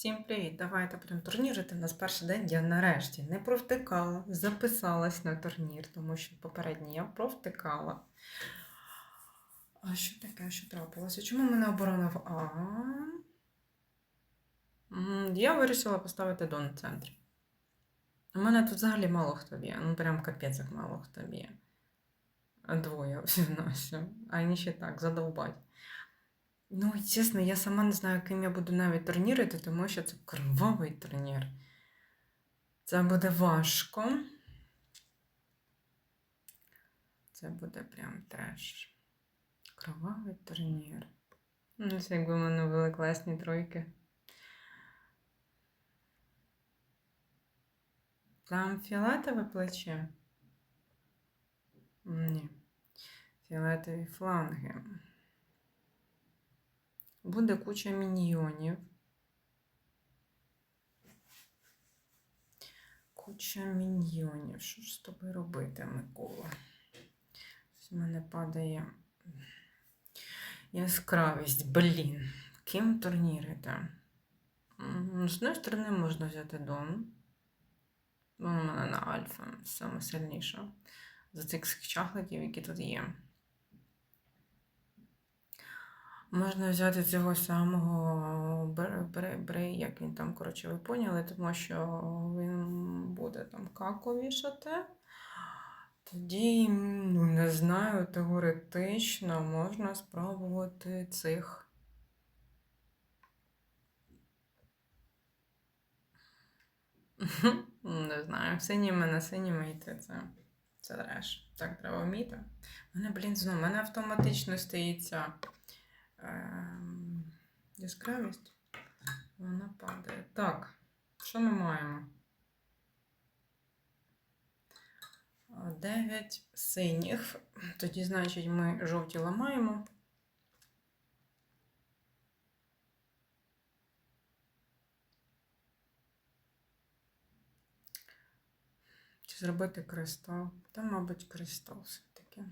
Всім привіт! Давайте будемо турнірити. У нас перший день я нарешті не провтикала, записалась на турнір, тому що попередній я провтикала. А що таке, що трапилося? Чому мене оборона в А? Я вирішила поставити Дон в центрі. У мене тут взагалі мало хто б'є. Ну прям капець як мало хто б'є. Двоє всі всього. А не ще так, задовбать. Ну, чесно, я сама не знаю, ким я буду навіть турнірити, тому що це кривавий турнір. Це буде важко. Це буде прям треш. Кривавий турнір. Ну, це якби в мене були класні тройки. Там фіолетове плече? Ні. Фіолетові фланги. Буде куча міньйонів. Куча міньйонів. Що ж з тобою робити, Микола? З мене падає яскравість, блін. Ким турнірити? З одної сторони можна взяти Дон. Вона у мене на альфа саме сильніша. За цих чахликів, які тут є. Можна взяти цього самого Бре, як він там, коротше, ви поняли, тому що він буде там каку вішати. Тоді, ну, не знаю, теоретично можна спробувати цих. Не знаю, синіми на синіми йти це, це треш. Так треба вміти. У мене, блін, знову, мене автоматично стоїться яскравість. Вона падає. Так, що ми маємо? О, Дев'ять синіх. Тоді, значить, ми жовті ламаємо. Чи зробити кристал? Та, мабуть, кристал все-таки.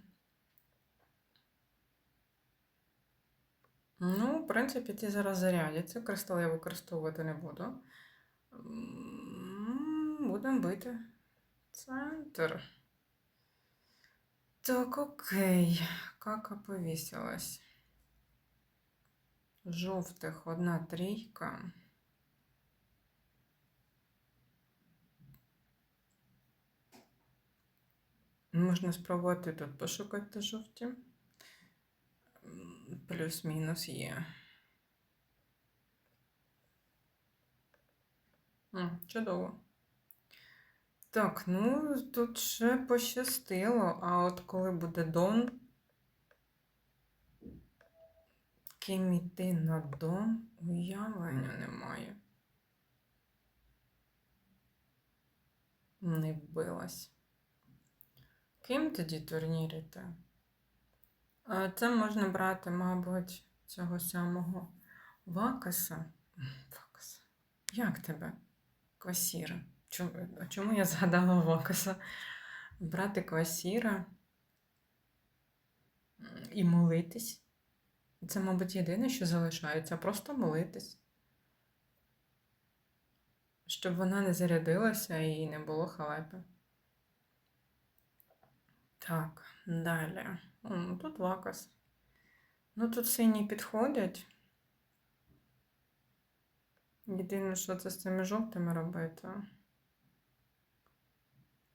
Ну, в принципі, ті зараз зарядяться. Кристал я використовувати не буду. Будемо бити. Центр. Так, окей. Кака повісилась. Жовтих одна трійка. Можна спробувати тут пошукати жовті. Плюс-мінус є. Чудово. Так, ну тут ще пощастило, а от коли буде Дон, ким іти на Дон, уявлення немає. Не вбилась. Ким тоді турнірити? Це можна брати, мабуть, цього самого Вакаса. Вакаса. Як тебе? Квасіра. Чому, чому я згадала Вакаса? Брати квасіра і молитись. Це, мабуть, єдине, що залишається. Просто молитись. Щоб вона не зарядилася і не було халепи. Так, далі. Ну тут вакас. Ну тут сині підходять. Єдине, що це з цими жовтими робити.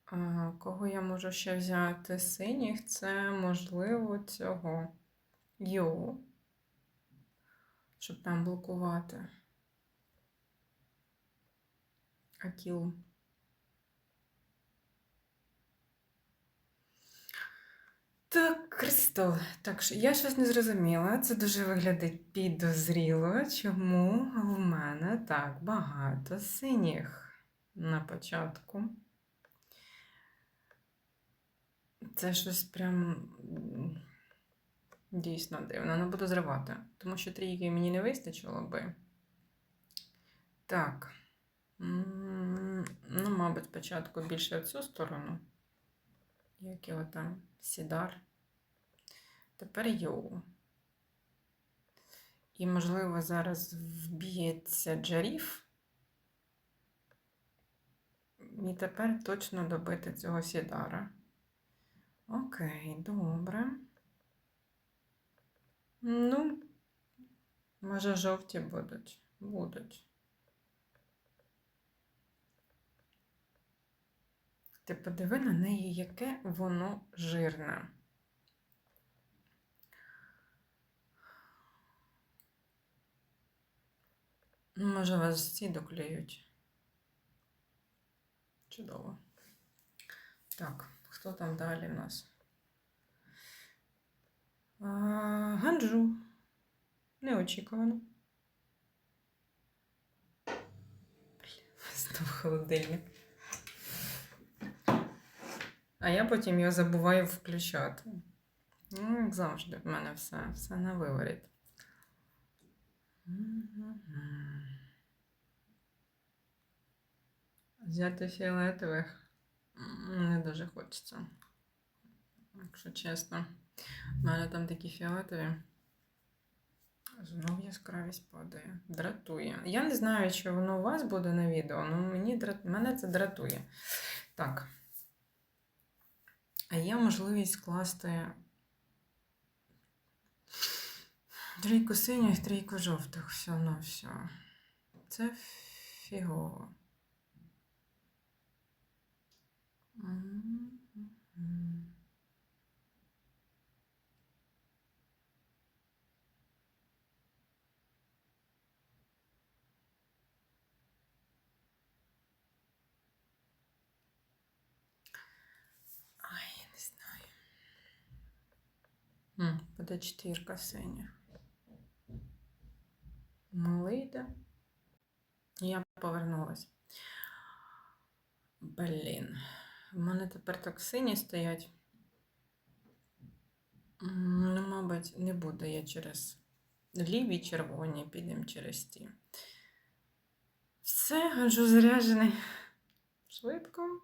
А, кого я можу ще взяти синіх? Це, можливо, цього Йоу. Щоб там блокувати. Акілу. Так, Кристал. Так, що я щось не зрозуміла. Це дуже виглядить підозріло. Чому в мене так багато синіх на початку? Це щось прям дійсно дивно. Не буду зривати, тому що трійки мені не вистачило би. Так. Ну, мабуть, спочатку більше в цю сторону як його там, сідар. Тепер йоу. І, можливо, зараз вб'ється джарів. І тепер точно добити цього сідара. Окей, добре. Ну, може, жовті будуть. Будуть. Ти подиви на неї, яке воно жирне. Ну, Може, вас ці доклеють. Чудово. Так, хто там далі в нас? А, Ганджу. Неочікувано. Блін, Знов холодильник. А я потім його забуваю включати. Ну, як завжди, в мене все, все на виворіт. Взяти фіолетових не дуже хочеться. Якщо чесно. У мене там такі фіолетові. Знов яскравість падає. Дратує. Я не знаю, чи воно у вас буде на відео, але мені драт... мене це дратує. Так. А є можливість скласти трійку синіх, трійку жовтих. Все на все. Це фігово. Буде четвірка синя. Малий йде. Я повернулась. Блін. У мене тепер так сині стоять. Ну, мабуть, не буду я через ліві червоні, підемо через ті. Все, ганжу заряджений. Швидко.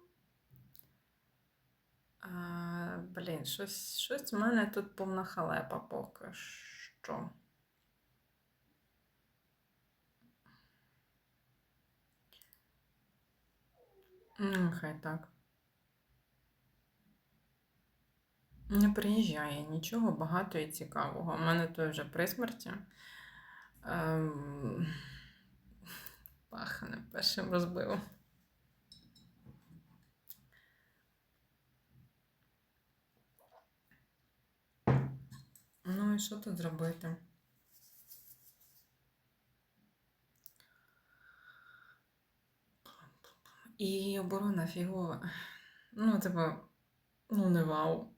А, блін, щось, щось в мене тут повна халепа поки що. Хай так. Не приїжджає нічого багато і цікавого. У мене той вже при смерті. Ем... Пахане першим розбив. Ну і що тут зробити? І оборона фігова. Ну, типа, ну не вау.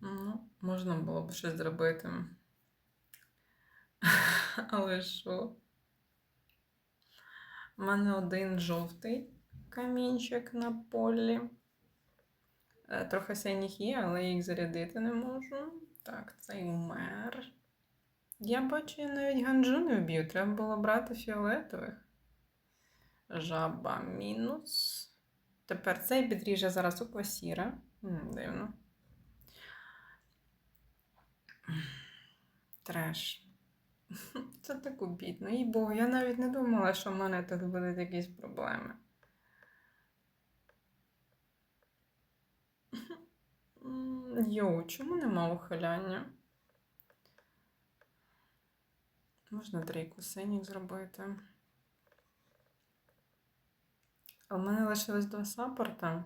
Ну, можна було б щось зробити. Але що? У мене один жовтий камінчик на полі. Е, Трохи синіх є, але їх зарядити не можу. Так, цей умер. Я бачу, я навіть ганджу не вб'ю. Треба було брати фіолетових. Жаба мінус. Тепер цей підріже зараз у квасіра. Дивно. Треш. Це так обідно. І бо я навіть не думала, що в мене тут будуть якісь проблеми. М, Йоу, чому нема ухиляння? Можна трійку синіх зробити. А в мене лишилось два саппорта,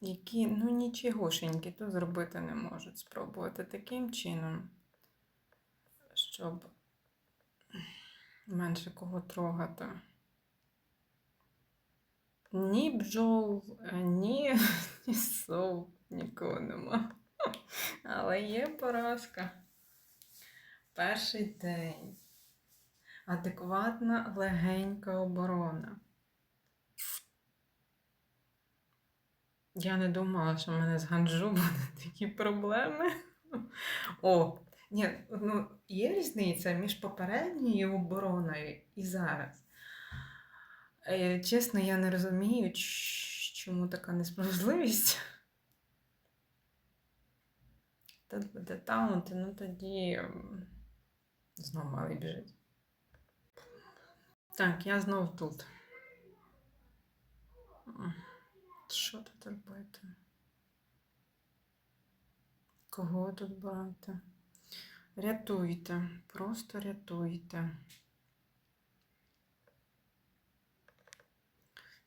які, ну, нічогошенькі тут зробити не можуть. Спробувати таким чином, щоб менше кого трогати. Ні бджол, е, ні, ні сов, нікого нема. Але є поразка. Перший день. Адекватна легенька оборона. Я не думала, що в мене з ганджу будуть такі проблеми. О, ні, ну, є різниця між попередньою обороною і зараз. Е, Чесно, я не розумію, чому така несправедливість. Тут буде таунти, ну тоді м, знов малий біжить. Так, я знов тут. Що тут робити? Кого тут брати? Рятуйте, просто рятуйте.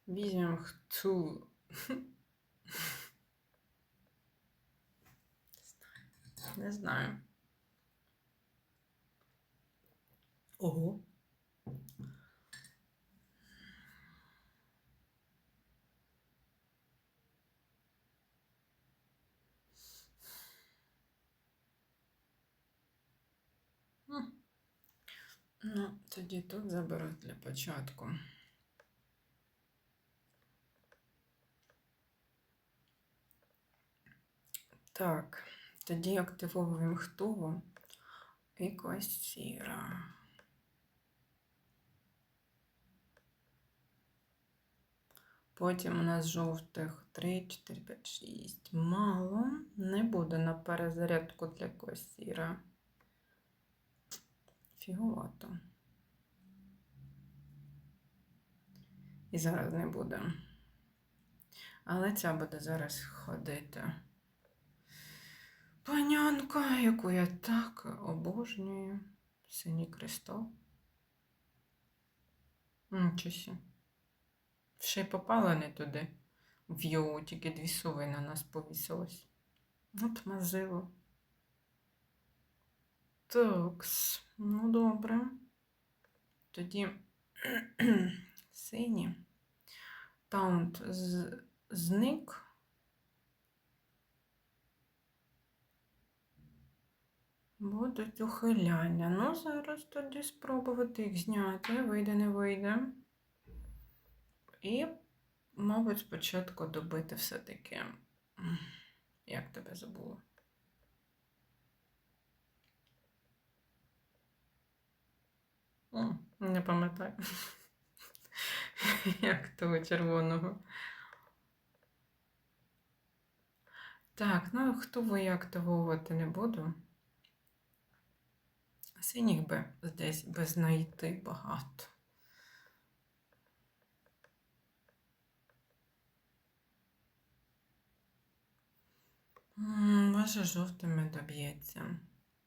Візьмемо хту. Не знаю. Ого. Ну, тоді тут заберу для початку. Так, тоді активовуємо хтову і квасіра. Потім у нас жовтих 3, 4, 5, 6. Мало. Не буде на перезарядку для квасіра. Фіговато. І зараз не буде. Але ця буде зараз ходити. Панянка, яку я так обожнюю. Синій кристал. Нічого. Ще й попала не туди. В його тільки дві сови на нас повісилось. От мазило. Такс, ну добре. Тоді сині. Таунт зник. Будуть ухиляння. Ну, зараз тоді спробувати їх зняти. Вийде, не вийде. І, мабуть, спочатку добити все-таки. Як тебе забула? М, Не пам'ятаю. Як того червоного. Так, ну хто ви активовувати не буду. Синіх би десь би знайти багато. Може, жовтими доб'ється.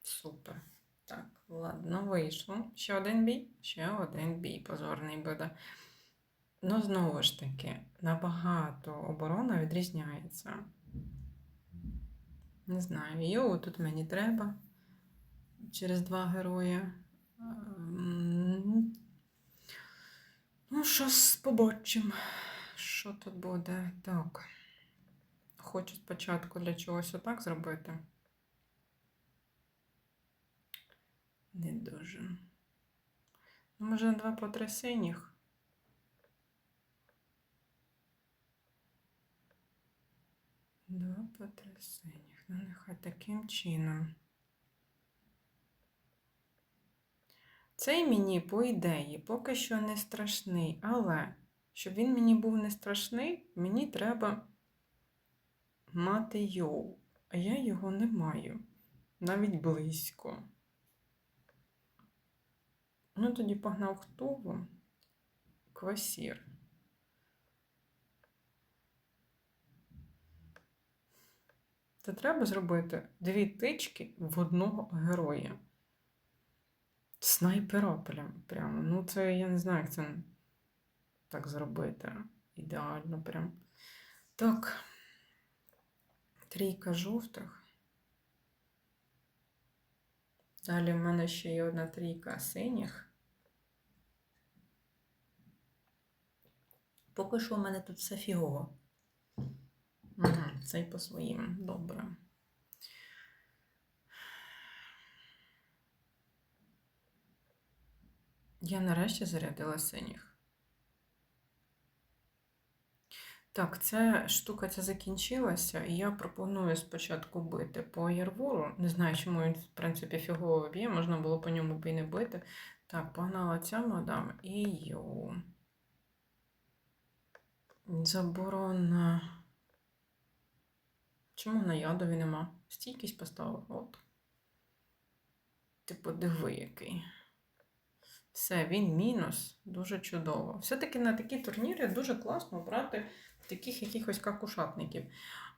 Супер. Так, ладно, вийшло. Ще один бій, ще один бій позорний буде. Ну, знову ж таки, набагато оборона відрізняється. Не знаю, йоу, тут мені треба через два герої. Ем, Ну, щось побачимо, що тут буде. Так. Хочу спочатку для чогось отак зробити. Не дуже. Ну, може, два по три синіх. Два по три синіх. Ну, нехай таким чином. Цей мені, по ідеї, поки що не страшний, але щоб він мені був не страшний, мені треба мати йоу. А я його не маю. Навіть близько. Ну, тоді погнав хтову. Квасір. Це треба зробити дві тички в одного героя. Снайпера прям, прямо. Ну, це я не знаю, як це так зробити. Ідеально прям. Так. Трійка жовтих. Далі в мене ще є одна трійка синіх. Поки що в мене тут все фігово. Угу, це й по своїм. Добре. Я нарешті зарядила синіх. Так, ця штука ця закінчилася, і я пропоную спочатку бити по Ярвуру. Не знаю, чому він, в принципі, фігово б'є, можна було по ньому б і не бити. Так, погнала ця мадам і йоу. Заборона. Чому на ядові нема? Стійкість поставив. От. Типу, диви який. Все, він мінус. Дуже чудово. Все-таки на такі турніри дуже класно брати таких якихось какушатників.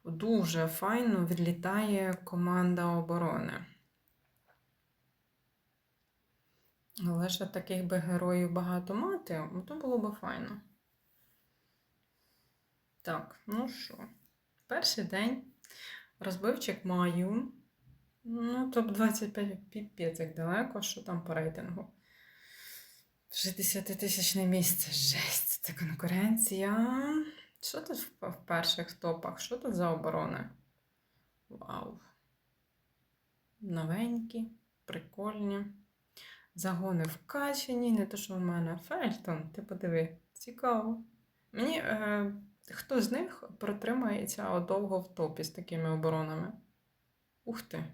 Дуже файно відлітає команда оборони. Але ж таких би героїв багато мати, то було б файно. Так, ну що, перший день. Розбивчик маю. Ну, топ-25 піпець як далеко, що там по рейтингу. 60-тисячне місце. Жесть, це конкуренція. Що тут в, перших топах? Що тут за оборони? Вау. Новенькі, прикольні. Загони вкачені, не то, що в мене. Фельтон, ти подиви, цікаво. Мені е, хто з них протримається довго в топі з такими оборонами? Ух ти.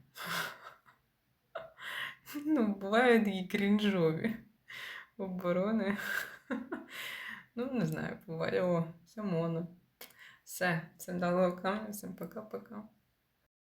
Ну, бувають такі крінжові оборони. Ну, не знаю, буває. О, Симона. Все, всім дало камінь, всім пока-пока.